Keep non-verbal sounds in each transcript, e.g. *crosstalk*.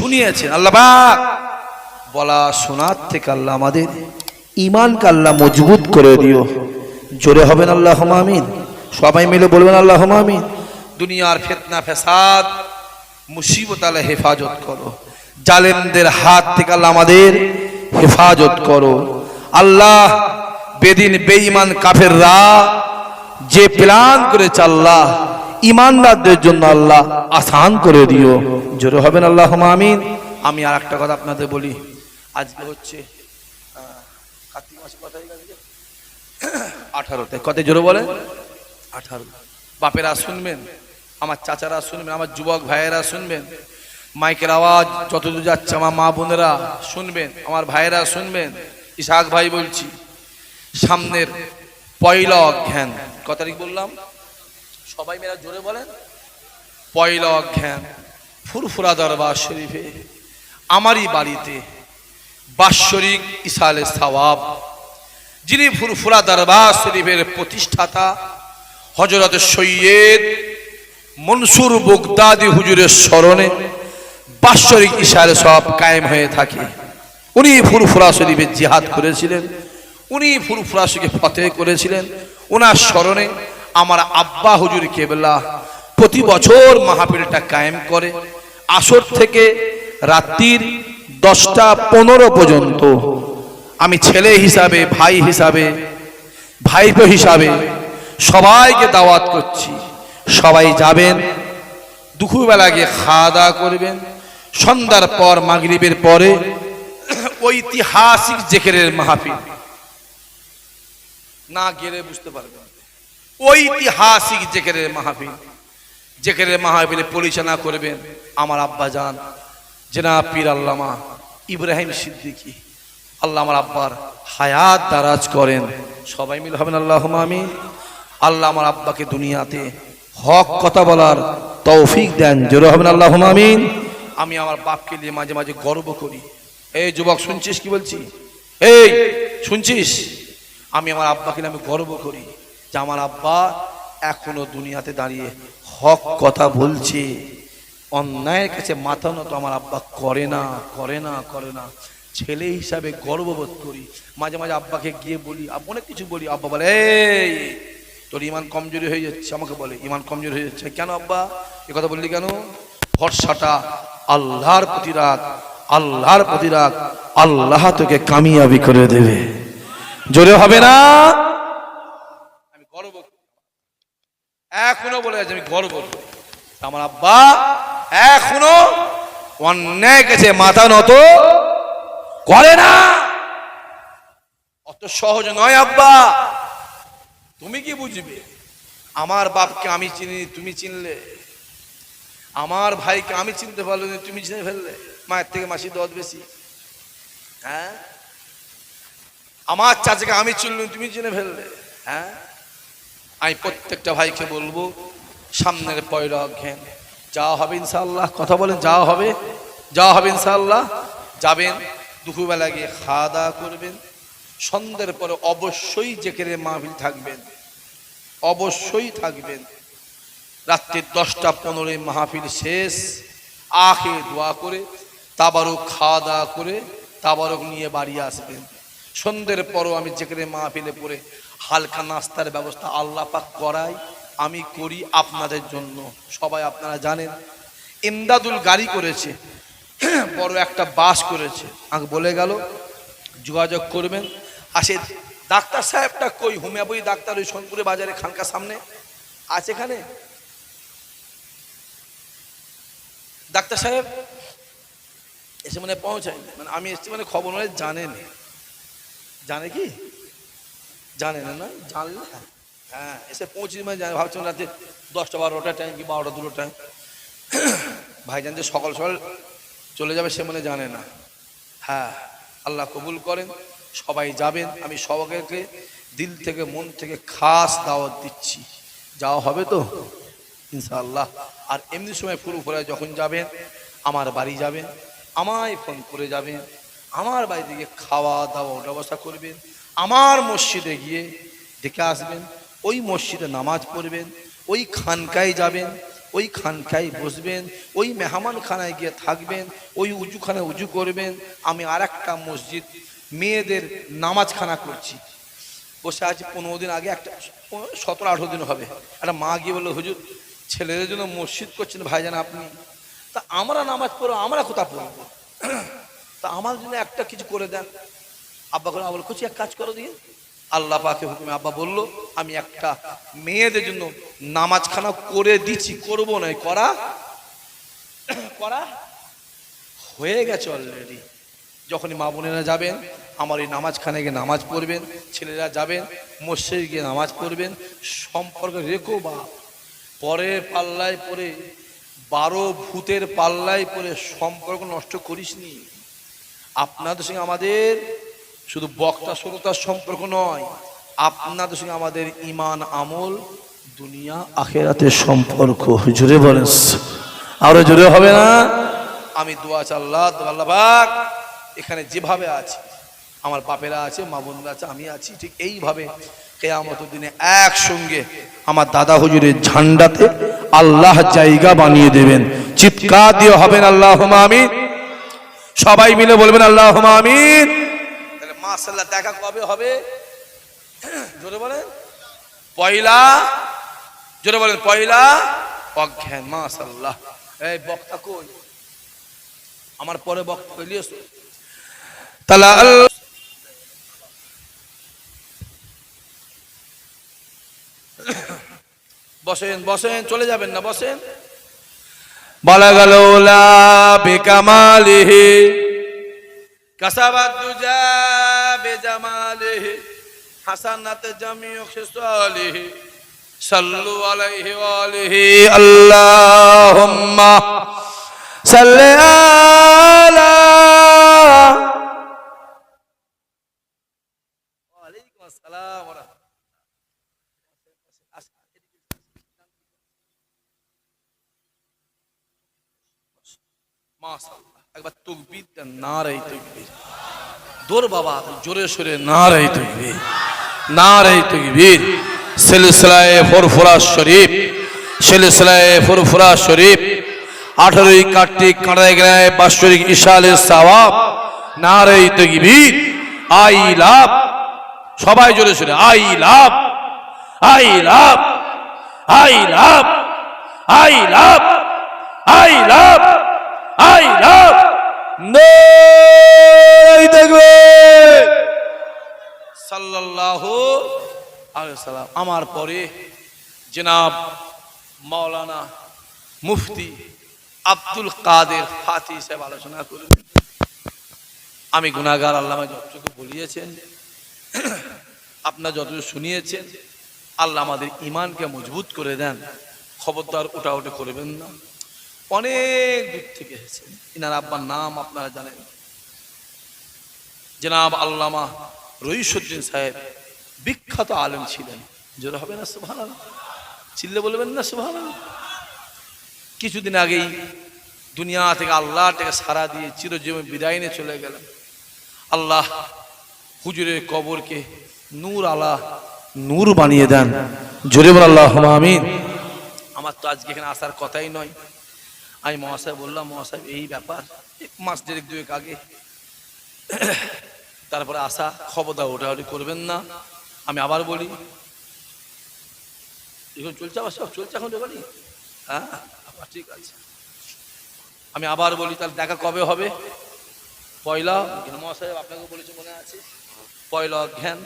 শুনিয়েছেন আল্লাহ বলা শোনার থেকে আল্লাহ আমাদের ইমানকে আল্লাহ মজবুত করে দিও। জোরে হবেন আল্লাহ আমিন। সবাই মিলে বলবেন আল্লাহ আমিন। দুনিয়ার ফেতনা ফেসাদ মুসিবত আল্লাহ হেফাজত করো। জালেমদের হাত থেকে আল্লাহ আমাদের হেফাজত করো। আল্লাহ বেদিন, বেঈমান কাফেররা যে প্ল্যান করেছে আল্লাহ ইমানদারদের জন্য আল্লাহ আসান করে দিও। জোরে হবেন আল্লাহ আমিন। আমি আর একটা কথা আপনাদের বলি। আজকে হচ্ছে কার্তিক মাসে কত আঠারোতে। কত জোরে বলেন? আঠারো। বাপেরা শুনবেন, আমার চাচারা শুনবেন, আমার যুবক ভাইয়েরা শুনবেন, মাইকের আওয়াজ যতদূর যাচ্ছে আমার মা বোনেরা শুনবেন, আমার ভাইয়েরা শুনবেন। ইসাক ভাই বলছি, সামনের পয়লা অজ্ঞান কত তারিখ বললাম? সবাই মেয়েরা জোরে বলেন। পয়লা অজ্ঞান ফুরফুরা দরবার শরীফে, আমারই বাড়িতে বাৎসরিক ইসালে সওয়াব, যিনি ফুরফুরা দরবার শরীফের প্রতিষ্ঠাতা হজরত সৈয়দ মনসুর বুগদাদি হুজুরের স্মরণে বাৎসরিক ইশারে সব কায়েম হয়ে থাকে। উনি ফুরফুরা শরীফের জিহাদ করেছিলেন, উনি ফুরফুরা শরীফে ফতেহ করেছিলেন ওনার স্মরণে আমার আব্বা হুজুর কেবলা প্রতি বছর মাহফিলটা কায়েম করে আসর থেকে রাত্রির দশটা পনেরো পর্যন্ত। আমি ছেলে হিসাবে, ভাই হিসাবে, ভাইপো হিসাবে সবাইকে দাওয়াত করছি। সবাই যাবেন, দুপুরবেলা গিয়ে খাওয়া দাওয়া করবেন। সন্ধ্যার পর, মাগরিবের পরে ঐতিহাসিক জেকেরের মাহফিল। না গেলে বুঝতে পারবেন ঐতিহাসিক জেকেরের মাহফিল। জেকেরের মাহফিলে পরিচালনা করবেন আমার আব্বা যান জেনা পীর আল্লামা ইব্রাহিম সিদ্দিকী। আল্লাহ আমার আব্বার হায়াত দারাজ করেন। সবাই মিল হবেন আল্লাহ আমিন। আল্লাহ আমার আব্বাকে দুনিয়াতে হক কথা বলার তৌফিক দেন। জোরে হবেন আল্লাহ আমিন। আমি আমার বাপকে নিয়ে মাঝে মাঝে গর্ব করি। এই যুবক, শুনছিস কি বলছি? এই, শুনছিস? আমি আমার আব্বাকে নিয়ে আমি গর্ব করি। যে আমার আব্বা এখনও দুনিয়াতে দাঁড়িয়ে হক কথা বলছে। অন্যায়ের কাছে মাথা নত আমার আব্বা করে না করে না করে না। ছেলে হিসাবে গর্ববোধ করি। মাঝে মাঝে আব্বাকে গিয়ে বলি অনেক কিছু বলি। আব্বা বলে, এই, তোর ইমান কমজোরি হয়ে যাচ্ছে। আমাকে বলে, ইমান কমজোরি হয়ে যাচ্ছে কেন আব্বা? এ কথা বললি কেন? ভরসাটা আল্লাহর প্রতি রাখ, আল্লাহর প্রতি রাখ। আল্লাহ তোকে কামিয়াবি করে দেবে। জোরে হবে না আমি গর্ব করি। এখনও বলে যাচ্ছে, আমি গর্ব। আমার আব্বা এখনও অন্যায় কাছে মাথা নত করে না। অত সহজ নয় আব্বা। তুমি কি বুঝবে? আমার বাপকে আমি চিনি, তুমি চিনলে। আমার ভাইকে আমি চিনতে পারল তুমি চিনে ফেললে। মায়ের থেকে মাসি দত বেশি। হ্যাঁ? আমার চাচাকে আমি চিনলাম, তুমি চিনে ফেললে। হ্যাঁ? আমি প্রত্যেকটা ভাইকে বলব, সামনের পয়লা অজ্ঞান যাওয়া হবে ইনশাল্লাহ কথা বলেন, যাওয়া হবে? যাওয়া হবে ইনশাল্লাহ যাবেন, দুপুরবেলা গিয়ে খাওয়া দাওয়া করবেন। সন্ধ্যের পরে অবশ্যই জেকেরে মাহফিল থাকবেন। অবশ্যই থাকবেন। রাত্রির দশটা পনেরোই মাহফিল শেষ। আখে দোয়া করে, তাবারক খাওয়া দাওয়া করে, তাবারক নিয়ে বাড়ি আসবেন। সন্ধ্যের পরও আমি যেখানে মাহফিলে পড়ে হালকা নাস্তার ব্যবস্থা আল্লাহ পাক করাই আমি করি আপনাদের জন্য। সবাই আপনারা জানেন, ইমদাদুল গাড়ি করেছে, বড় একটা বাস করেছে। আমাকে বলে গেল, যোগাযোগ করবেন। আসে ডাক্তার সাহেবটা কই? হোমিওপ্যাথি ডাক্তার ওই সোনপুরে বাজারে খানকার সামনে। আছে এখানে? ডাক্তার সাহেব, এসে মানে পৌঁছায় মানে আমি এসছি মানে খবর মানে জানেন। জানে কি? জানে না? না জানলে হ্যাঁ। হ্যাঁ এসে পৌঁছে মানে জানে ভাবছেন রাতে দশটা বারোটা টাইম কি বারোটা দুটো টাইম ভাইজান যে সকাল সকাল চলে যাবে সে মনে জানে না। হ্যাঁ আল্লাহ কবুল করেন সবাই যাবেন। আমি সবাইকে দিল থেকে মন থেকে খাস দাওয়াত দিচ্ছি। যাওয়া হবে তো? ইনশাআল্লাহ। আর এমনি সময় পুরো ফুরায় যখন যাবেন আমার বাড়ি যাবেন আমায় ফোন করে যাবেন আমার বাড়িতে গিয়ে খাওয়া দাওয়া ব্যবস্থা করবেন। আমার মসজিদে গিয়ে দেখে আসবেন, ওই মসজিদে নামাজ পড়বেন, ওই খানকায় যাবেন, ওই খানকায় বসবেন, ওই মেহমান খানায় গিয়ে থাকবেন, ওই উজুখানায় উজু করবেন, আমি আর একটা মসজিদ, মেয়েদের নামাজখানা করছি। বসে আছি, পনেরো দিন আগে একটা, সতেরো আঠেরো দিন হবে। একটা মা গিয়ে বলল, হুজুর, ছেলেদের জন্য মসজিদ করছেন ভাইজান আপনি। তা আমরা নামাজ পড়ো আমরা কোথা পড়ব? *clears throat* তা আমার জন্য একটা কিছু করে দেন। আব্বা করে আবার খুশি এক কাজ করো দিয়ে। আল্লাহ পাকে হুকুমে আব্বা বলল, আমি একটা মেয়েদের জন্য নামাজখানা করে দিচ্ছি, করব নয়, করা করা হয়ে গেছে অলরেডি যখনই মা বোনেরা যাবেন, আমার এই নামাজখানে গিয়ে নামাজ পড়বেন, ছেলেরা যাবেন, মসজিদ গিয়ে নামাজ পড়বেন, সম্পর্ক রেখো বা। পরের পাল্লায় পরে বারো ভূতের পাল্লায় পরে সম্পর্ক নষ্ট করিসনি। আপনাদের সঙ্গে আমাদের শুধু বক্তা শ্রোতার সম্পর্ক নয়, আপনাদের সঙ্গে আমাদের ইমান আমল, দুনিয়া আখেরাতের সম্পর্ক। জুড়ে বলেন, আরও জোরে হবে না? আমি দোয়া চাল্লাহ পাক, এখানে যেভাবে আছি, আমার বাপেরা আছে, মা বোনরা আছে, আমি আছি, ঠিক এইভাবে কেয়ামত দিনে একসঙ্গে আমার দাদা হুজুরের ঝান্ডাতে আল্লাহ জায়গা বানিয়ে দেবেন। চিৎকার দিয়ে হবেন আল্লাহ আমিন। সবাই মিলে বলবেন আল্লাহ আমিন। মাসাল্লাহ দেখা কবে হবে? জোরে বলেন। পয়লা, জোরে বলেন, পয়লা অজ্ঞান মাসাল্লাহ এই বক্তা কই? আমার পরে বক্তা কইলি এসো তাহলে বসেন বসেন, চলে যাবেন না, বসেন। বলা গেল লা বেকামালিহি কাসাবাদ দুজা বেজামালিহি হাসানাত জামিউ খিসালিহি সাল্লু আলাইহি ওয়া আলিহি, আল্লাহুম্মা সাল্লি আলা মাশাআল্লাহ, একবার তাকবীর দেন নারে তাকবীর। দৌড় বাবা জোরে সোরে নারে তাকবীর নারে তাকবীর। সিলসিলায়ে ফুরফুরা শরীফ, সিলসিলায়ে ফুরফুরা শরীফ। আঠারোই কার্তিক কাঁড়াই গেলায় বাৎসরিক ইশালের সওয়াব নারে তাকবীর। আই লাভ, সবাই জোরে সোরে, I love I love I love I love I love I love. দেখবে। আলাইহি সাল্লাম আমার পরে জনাব মাওলানা মুফতি আব্দুল কাদের ফাতি সাহেব আলোচনা করবেন আমি গুনাহগার, আল্লাহ যতটুকু বলিয়েছেন, আপনার যতটুকু শুনিয়েছেন, আল্লাহ আমাদের ইমানকে মজবুত করে দেন। খবরদার ওটা ওটা করবেন না। অনেক দূর থেকে এসেছেন ইনার আব্বার নাম আপনারা জানেন। জনাব আল্লামা রইসুদ্দিন সাহেব বিখ্যাত আলেম ছিলেন। জোরে হবে না সুভান চিল্লে বলবেন না সুভান কিছুদিন আগেই দুনিয়া থেকে আল্লাহ থেকে সারা দিয়ে চিরজীবন বিদায় নিয়ে চলে গেলেন। আল্লাহ হুজুরের কবরকে নূর আলা নূর বানিয়ে দেন। জোরে বল আল্লাহ আমিন। আমার তো আজকে এখানে আসার কথাই নয়। আমি মহাশয় বললাম মহাশয় এই ব্যাপার। এক মাস দেড়েক, দুয়েক আগে তারপরে আসা, খবর খবরদার ওটাওটি করবেন না। আমি আবার বলি এখন চলছে আবার সব চলছে এখন হ্যাঁ আবার ঠিক আছে। আমি আবার বলি, তাহলে দেখা কবে হবে? পয়লা মহাশয় আপনাকে বলেছে মনে আছে? পয়লা অজ্ঞান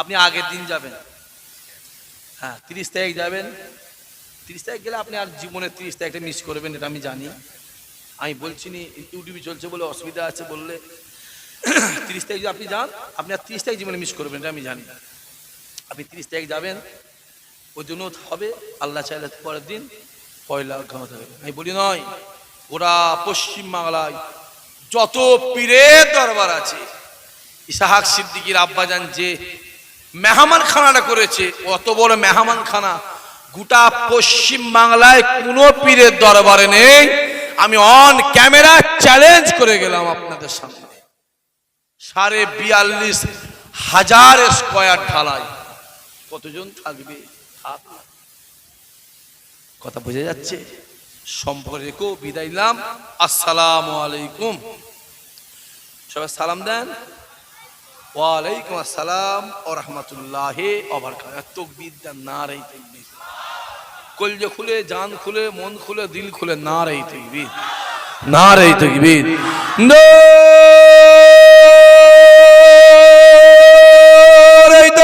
আপনি আগের দিন যাবেন। হ্যাঁ তিরিশ তারিখ যাবেন। তিরিশ তারিখ গেলে আপনি আর জীবনে তিরিশ তারিখটা মিস করবেন, এটা আমি জানি। আমি বলছি নি, ইউটিউবে চলছে বলে অসুবিধা আছে বললে তিরিশ তারিখ আপনি যান, আপনি আর তিরিশ তারিখ জীবনে মিস করবেন, এটা আমি জানি। আপনি তিরিশ তারিখ যাবেন ওই জন্য হবে, আল্লাহ চাইলে পরের দিন পয়লা হতে হবে। আমি বলি নয়, ওরা পশ্চিম বাংলায় যত পীরের দরবার আছে, ইসাহাক সিদ্দিকির আব্বাজান যে মেহমান খানাটা করেছে, অত বড় মেহমান খানা গোটা পশ্চিম বাংলায় কোনো পীরের দরবারে নেই। আমি অন ক্যামেরা চ্যালেঞ্জ করে গেলাম আপনাদের সামনে। সাড়ে বিয়াল্লিশ হাজার স্কোয়ার ঢালাই। কতজন থাকবে? কথা বোঝা যাচ্ছে? সম্পর্ক রেখো বিদায় নিলাম। আসসালামু আলাইকুম। সবাই সালাম দেন। ওয়ালাইকুম আসসালাম ও রহমতুল্লাহ তকবির দেন না রে কলজে খুলে, জান খুলে, মন খুলে, দিল খুলে না রে তকবির। না রে তকবির। নারে